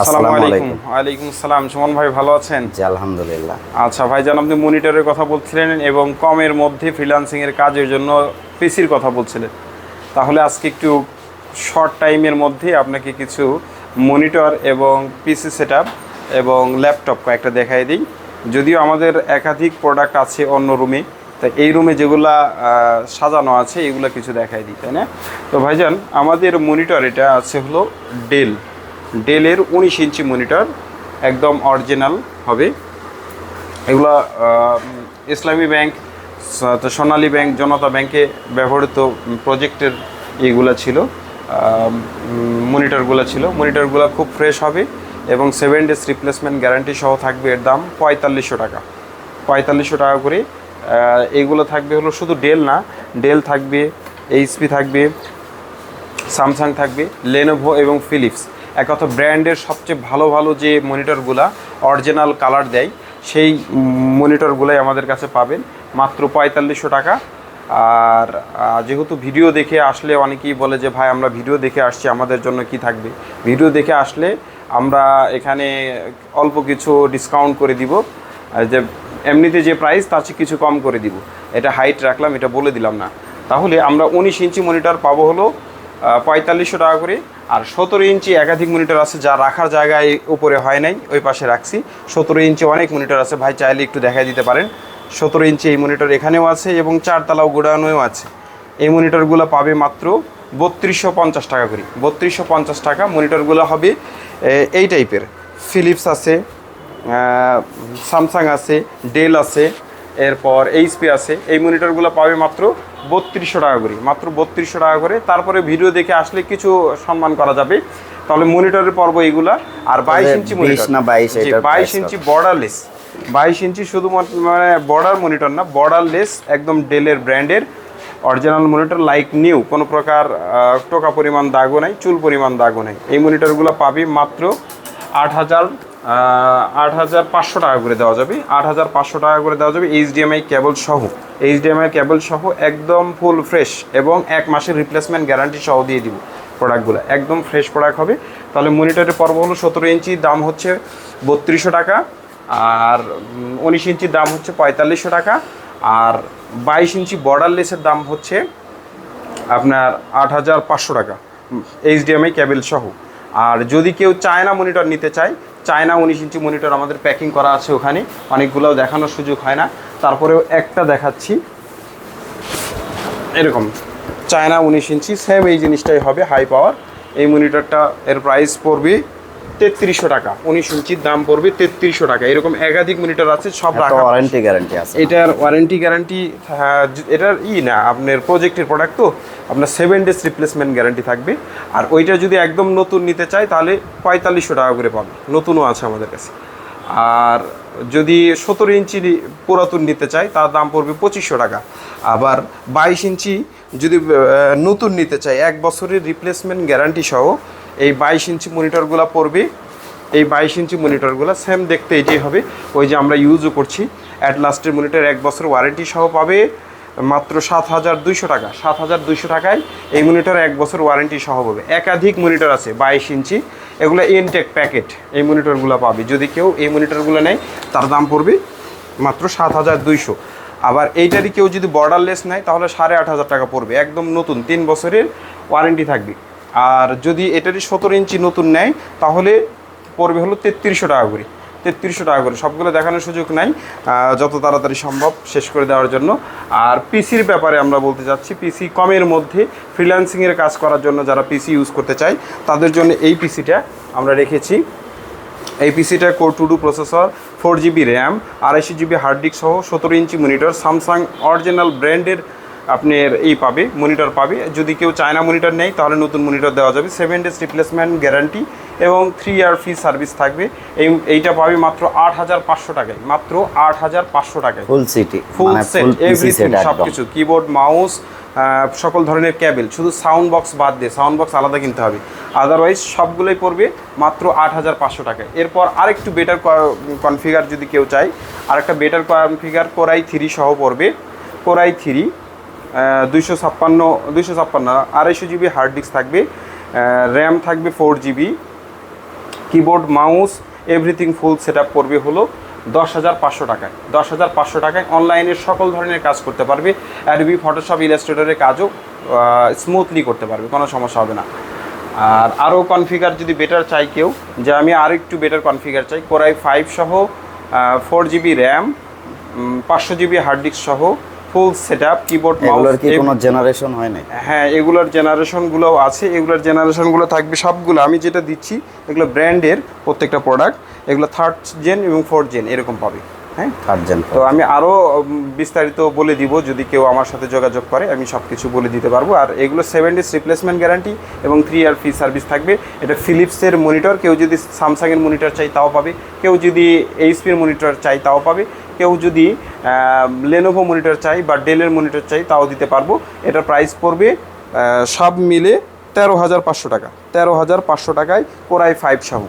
আসসালামু আলাইকুম। আলাইকুম। ওয়ালাইকুম আসসালাম। সুমন ভাই ভালো আছেন? জি আলহামদুলিল্লাহ। আচ্ছা ভাইজান আপনি মনিটরের কথা বলছিলেন এবং কমের মধ্যে ফ্রিল্যান্সিং এর কাজের জন্য পিসির কথা বলছিলেন। তাহলে আজকে একটু শর্ট টাইমের মধ্যে আপনাকে কিছু মনিটর এবং পিসি সেটআপ এবং ল্যাপটপ কয়েকটা দেখাই দিই। যদিও আমাদের একাধিক প্রোডাক্ট আছে অন্য রুমে তা এই রুমে যেগুলা সাজানো আছে এগুলো কিছু দেখাই দিই তাই না? তো ভাইজান আমাদের মনিটর এটা আছে হলো ডেল ডেলের উনিশ ইঞ্চি মনিটর, একদম অরিজিনাল হবে। এগুলা ইসলামী ব্যাংক সোনালী ব্যাংক, জনতা ব্যাংকে ব্যবহৃত প্রজেক্টের এইগুলা ছিল মনিটরগুলো ছিল। মনিটরগুলো খুব ফ্রেশ হবে এবং সেভেন ডেজ রিপ্লেসমেন্ট গ্যারান্টি সহ থাকবে এর দাম পঁয়তাল্লিশশো টাকা। পঁয়তাল্লিশশো টাকা করে এইগুলো থাকবে হলো শুধু ডেল না, ডেল থাকবে, এইচপি থাকবে, স্যামসাং থাকবে লেনোভো এবং ফিলিপস এক কথা ব্র্যান্ডের সবচেয়ে ভালো ভালো যে মনিটরগুলা অরিজিনাল কালার দেয়, সেই মনিটরগুলাই আমাদের কাছে পাবেন। মাত্র পঁয়তাল্লিশশো টাকা। আর যেহেতু ভিডিও দেখে আসলে অনেকেই বলে যে, ভাই, আমরা ভিডিও দেখে আসছি, আমাদের জন্য কি থাকবে? ভিডিও দেখে আসলে আমরা এখানে অল্প কিছু ডিসকাউন্ট করে দিব। যে, এমনিতে যে প্রাইস তার চেয়ে কিছু কম করে দিব। এটা হাইট রাখলাম, এটা বলে দিলাম না। তাহলে আমরা উনিশ ইঞ্চি মনিটর পাবো হলো পঁয়তাল্লিশশো টাকা করে। আর সতেরো ইঞ্চি একাধিক মনিটর আছে, যা রাখার জায়গায় উপরে হয় নাই, ওই পাশে রাখছি। সতেরো ইঞ্চি অনেক মনিটর আছে, ভাই চাইলে একটু দেখাই দিতে পারেন। সতেরো ইঞ্চি এই মনিটর এখানেও আছে এবং চারতলাও গোডাউনেও আছে। এই মনিটরগুলো পাবে মাত্র বত্রিশশো পঞ্চাশ টাকা করে। বত্রিশশো পঞ্চাশ টাকা মনিটরগুলো হবে এই টাইপের ফিলিপস আছে স্যামসাং আছে ডেল আছে, এরপর এইচপি আছে। এই মনিটরগুলো পাবে মাত্র বত্রিশশো টাকা করে মাত্র বত্রিশশো টাকা করে। তারপরে ভিডিও দেখে আসলে কিছু সম্মান করা যাবে। তাহলে মনিটরের পর্ব এইগুলা। আর বাইশ ইঞ্চি 20 মনিটর না 22 এটার বাইশ price ইঞ্চি বর্ডারলেস বাইশ ইঞ্চি শুধুমাত্র মানে বর্ডার মনিটর না বর্ডারলেস একদম ডেলের ব্র্যান্ডের অরিজিনাল মনিটর লাইক নিউ কোনো প্রকার টোকা পরিমাণ দাগও নাই চুল পরিমাণ দাগও নাই। এই মনিটরগুলো পাবি মাত্র আট হাজার আট হাজার পাঁচশো টাকা করে দেওয়া যাবে। আট হাজার পাঁচশো টাকা করে দেওয়া যাবে এইচডিএমআই কেবল সহ। এইচডিএমআই কেবল সহ একদম ফুল ফ্রেশ এবং এক মাসের রিপ্লেসমেন্ট গ্যারান্টি সহ দিয়ে দিব প্রোডাক্টগুলো একদম ফ্রেশ প্রোডাক্ট হবে। তাহলে মনিটরের পর্ব হলো সতেরো ইঞ্চি, দাম হচ্ছে বত্রিশশো টাকা। আর উনিশ ইঞ্চির দাম হচ্ছে পঁয়তাল্লিশশো টাকা। আর বাইশ ইঞ্চি বর্ডারলেসের দাম হচ্ছে আপনার আট হাজার পাঁচশো টাকা এইচডিএমআই ক্যাবেল সহ। আর যদি কেউ চায়না মনিটর নিতে চায় চায়না উনিশ ইঞ্চি মনিটর আমাদের প্যাকিং করা আছে ওখানে। অনেকগুলো দেখানোর সুযোগ হয় না। তারপরেও একটা দেখাচ্ছি। এরকম। চায়না উনিশ ইঞ্চি সেম এই জিনিসটাই হবে হাই পাওয়ার এই মনিটরটা এর প্রাইস পড়বে তেত্রিশশো টাকা। উনিশ ইঞ্চির দাম পড়বে তেত্রিশশো টাকা। এরকম একাধিক মনিটর আছে সব রাখা। ওয়ারেন্টি গ্যারান্টি আছে। এটার ওয়ারেন্টি গ্যারান্টি এটার ই না আপনার প্রজেক্টের প্রোডাক্ট তো আপনার সেভেন ডেজ রিপ্লেসমেন্ট গ্যারান্টি থাকবে। আর ওইটা যদি একদম নতুন নিতে চাই তাহলে পঁয়তাল্লিশশো টাকা করে পাবে। নতুনও আছে আমাদের কাছে। আর যদি সতেরো ইঞ্চি পুরাতন নিতে চাই তার দাম পড়বে পঁচিশশো টাকা। আবার বাইশ ইঞ্চি যদি নতুন নিতে চাই এক বছরের রিপ্লেসমেন্ট গ্যারান্টি সহ এই বাইশ ইঞ্চি মনিটরগুলো পড়বে এই বাইশ ইঞ্চি মনিটরগুলো সেম দেখতে এটাই হবে। ওই যে আমরা ইউজও করছি। অ্যাট লাস্টের মনিটর এক বছর ওয়ারেন্টি সহ পাবে মাত্র সাত হাজার দুইশো টাকা। সাত হাজার দুইশো টাকায় এই মনিটর এক বছর ওয়ারেন্টি সহ পাবে। একাধিক মনিটর আছে বাইশ ইঞ্চি। এগুলো ইনটেক প্যাকেট এই মনিটরগুলো পাবে। যদি কেউ এই মনিটরগুলো নেয়, তার দাম পড়বে মাত্র সাত হাজার দুইশো। আবার এইটারই কেউ যদি বর্ডারলেস নেয়, তাহলে সাড়ে আট হাজার টাকা পড়বে। একদম নতুন, তিন বছরের ওয়ারেন্টি থাকবে। আর যদি এটারই সতেরো ইঞ্চি নতুন নেয়, তাহলে পড়বে হলো তেত্রিশশো টাকা করে। তেত্রিশশো টাকা করে। সবগুলো দেখানোর সুযোগ নাই যত তাড়াতাড়ি সম্ভব শেষ করে দেওয়ার জন্য। আর পিসির ব্যাপারে আমরা বলতে চাচ্ছি, পিসি কমের মধ্যে ফ্রিল্যান্সিংয়ের কাজ করার জন্য যারা পিসি ইউজ করতে চায়, তাদের জন্য এই পিসিটা আমরা রেখেছি। এই পিসিটা core two duo processor four GB RAM আড়াইশো জিবি হার্ড ডিস্ক সহ সতেরো ইঞ্চি মনিটর স্যামসাং অরিজিনাল ব্র্যান্ডের আপনার এই পাবে মনিটর পাবে। যদি কেউ চায়না মনিটর নেয় তাহলে নতুন মনিটর দেওয়া যাবে। সেভেন ডেজ রিপ্লেসমেন্ট গ্যারান্টি এবং থ্রি ইয়ার ফ্রি সার্ভিস থাকবে। এই এইটা পাবে মাত্র আট হাজার পাঁচশো টাকায়। মাত্র আট হাজার পাঁচশো টাকায়। Full city full set everything সব কিছু কিবোর্ড মাউস সকল ধরনের ক্যাবেল শুধু সাউন্ড বক্স বাদ দিয়ে সাউন্ড বক্স আলাদা কিনতে হবে। আদারওয়াইজ সবগুলোই পড়বে মাত্র আট হাজার পাঁচশো টাকায়। এরপর আরেকটু বেটার কনফিগার যদি কেউ চায় আরেকটা বেটার কনফিগার কোরাই থ্রি সহ পড়বে। কোরাই থ্রি দুইশো ছাপ্পান্ন দুইশো ছাপ্পান্ন, আড়াইশো জিবি হার্ড ডিস্ক থাকবে। র্যাম থাকবে four GB. Keyboard mouse everything full set up করবে হলো দশ হাজার পাঁচশো টাকায়। দশ হাজার পাঁচশো টাকায় অনলাইনে সকল ধরনের কাজ করতে পারবে। অ্যাডবি ফটোশপ ইলাস্ট্রেটরের কাজও স্মুথলি করতে পারবে, কোনো সমস্যা হবে না। আর আরও কনফিগার যদি বেটার চাই কেউ, যে আমি আরও একটু বেটার কনফিগার চাই কোরাই ফাইভ সহ ফোর জিবি র্যাম পাঁচশো জিবি হার্ড ডিস্ক সহ full set up keyboard mouse কি কোনো জেনারেশন হয় নাই? হ্যাঁ এগুলোর জেনারেশনগুলোও আছে। এগুলোর জেনারেশনগুলো থাকবে সবগুলো। আমি যেটা দিচ্ছি এগুলো ব্র্যান্ডের প্রত্যেকটা প্রোডাক্ট এগুলো থার্ড জেন এবং ফোর্থ জেন এরকম পাবে। হ্যাঁ? তো আমি আরও বিস্তারিত বলে দিব যদি কেউ আমার সাথে যোগাযোগ করে আমি সব কিছু বলে দিতে পারব। আর এগুলো সেভেন ডেজ রিপ্লেসমেন্ট গ্যারান্টি এবং থ্রি ইয়ার ফ্রি সার্ভিস থাকবে। এটা ফিলিপসের মনিটর কেউ যদি স্যামসাংয়ের মনিটর চাই তাও পাবে। কেউ যদি এইচপির মনিটর চাই তাও পাবে। কেউ যদি লেনোভো মনিটর চাই বা ডেলের মনিটর চাই তাও দিতে পারব। এটা প্রাইস পড়বে সব মিলে তেরো হাজার পাঁচশো টাকা। তেরো হাজার পাঁচশো টাকায় কোরাই ফাইভ সহ।